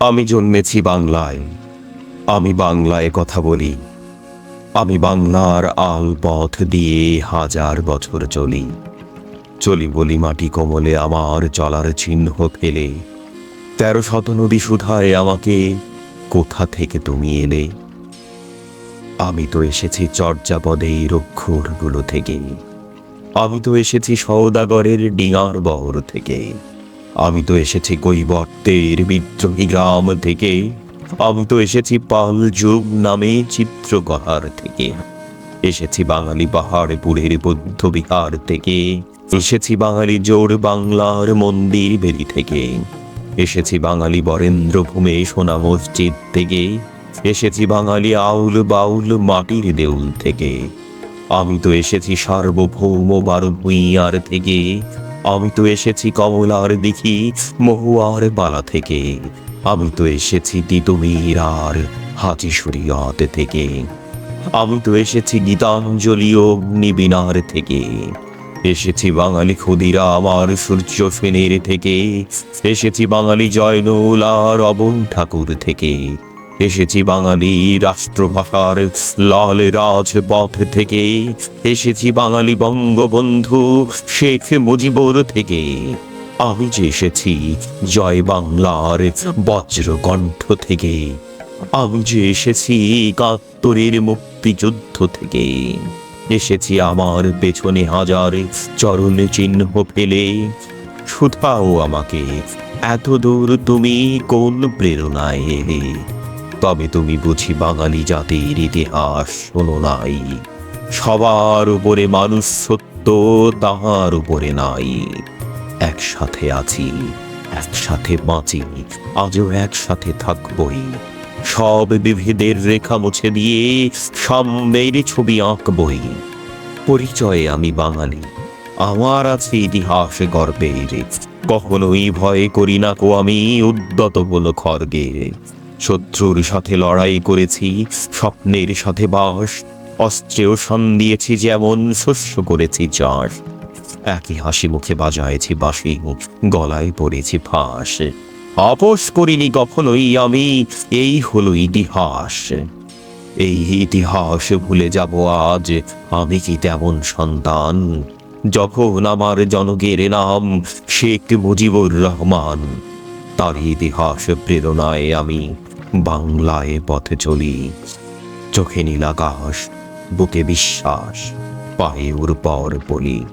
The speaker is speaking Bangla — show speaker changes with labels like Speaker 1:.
Speaker 1: আমি জন্মেছি বাংলায়। আমি বাংলায় কথা বলি। আমি বাংলার আল পথ দিয়ে হাজার বছর চলি। চলি বলি মাটি কোমলে আমার চলার চিহ্ন ফেলে। তেরো শত নদী সুধায় আমাকে কোথা থেকে তুমি এলে? আমি তো এসেছি চর্যাপদে রক্ষরগুলো থেকে। আমি তো এসেছি সৌদাগরের ডিঙার বহর থেকে। আমি তো এসেছি কৈবর্তের বিদ্রোহী গ্রাম থেকে। আমি তো এসেছি পাল যুগ নামে চিত্রকহার থেকে। এসেছি বাঙালি পাহাড়পুরের বৌদ্ধ বিহার থেকে। এসেছি বাঙালি জোর বাংলার মন্দির বেরি থেকে। এসেছি বাঙালি বরেন্দ্র ভূমে সোনা মসজিদ থেকে। এসেছি বাঙালি আউল বাউল মাটির দেউল থেকে। আমি তো এসেছি সার্বভৌম বারভূইয়ার থেকে। আমি তো এসেছি কমলার দিঘি, মহুয়ার বালা থেকে। আমি তো এসেছি তিতুমির আর হাজি শরিয়ত থেকে। আমি তো এসেছি গীতাঞ্জলি অগ্নিবিনার থেকে। এসেছি বাঙালি ক্ষুদিরা আমার সূর্য ফেনের থেকে। এসেছি বাঙালি জয়নুল আর অবন ঠাকুর থেকে। এসেছি বাঙালি রাষ্ট্রভাষার লাল রাজপথ থেকে। এসেছি বাঙালি বঙ্গবন্ধু শেখ মুজিবুর থেকে। আমি যে এসেছি জয় বাংলার বজ্রকণ্ঠ থেকে। আমি যে এসেছি একাত্তরের মুক্তিযুদ্ধ থেকে। এসেছি আমার পেছনে হাজার চরণ চিহ্ন ফেলে। শুধাও আমাকে এত দূর তুমি কোন প্রেরণায় এলে? তবে তুমি বুঝি বাঙালি জাতির ইতিহাস শোনো নাই। সবার উপরে মানুষ সত্য তাহার উপরে নাই। একসাথে আছি, একসাথে বাঁচি, আজও একসাথে থাকবই। সব বিভেদের রেখা মুছে দিয়ে সাম্যের ছবি আঁকবই। পরিচয়ে আমি বাঙালি, আমার আছে ইতিহাস গর্বের। কখনোই ভয় করি না কো আমি উদ্যত বলো খড়গে শত্রুর সাথে লড়াই করেছি, স্বপ্নের সাথে বাস, অস্ত্রেও সন দিয়েছি যেমন শস্য করেছি চাষ। একই হাসি মুখে বাজায়েছি বাঁশি, গলায় পড়েছি ফাঁস। আপোষ করিনি কখনোই আমি, এই হলো ইতিহাস। এই ইতিহাস ভুলে যাব আজ, আমি কি তেমন সন্তান? যখন আমার জনকের নাম শেখ মুজিবুর রহমান তার ইতিহাস প্রেরণায় আমি বাংলায় পথে চলি। চোখে নীল আকাশ বুকে বিশ্বাস পায়ে পর বলি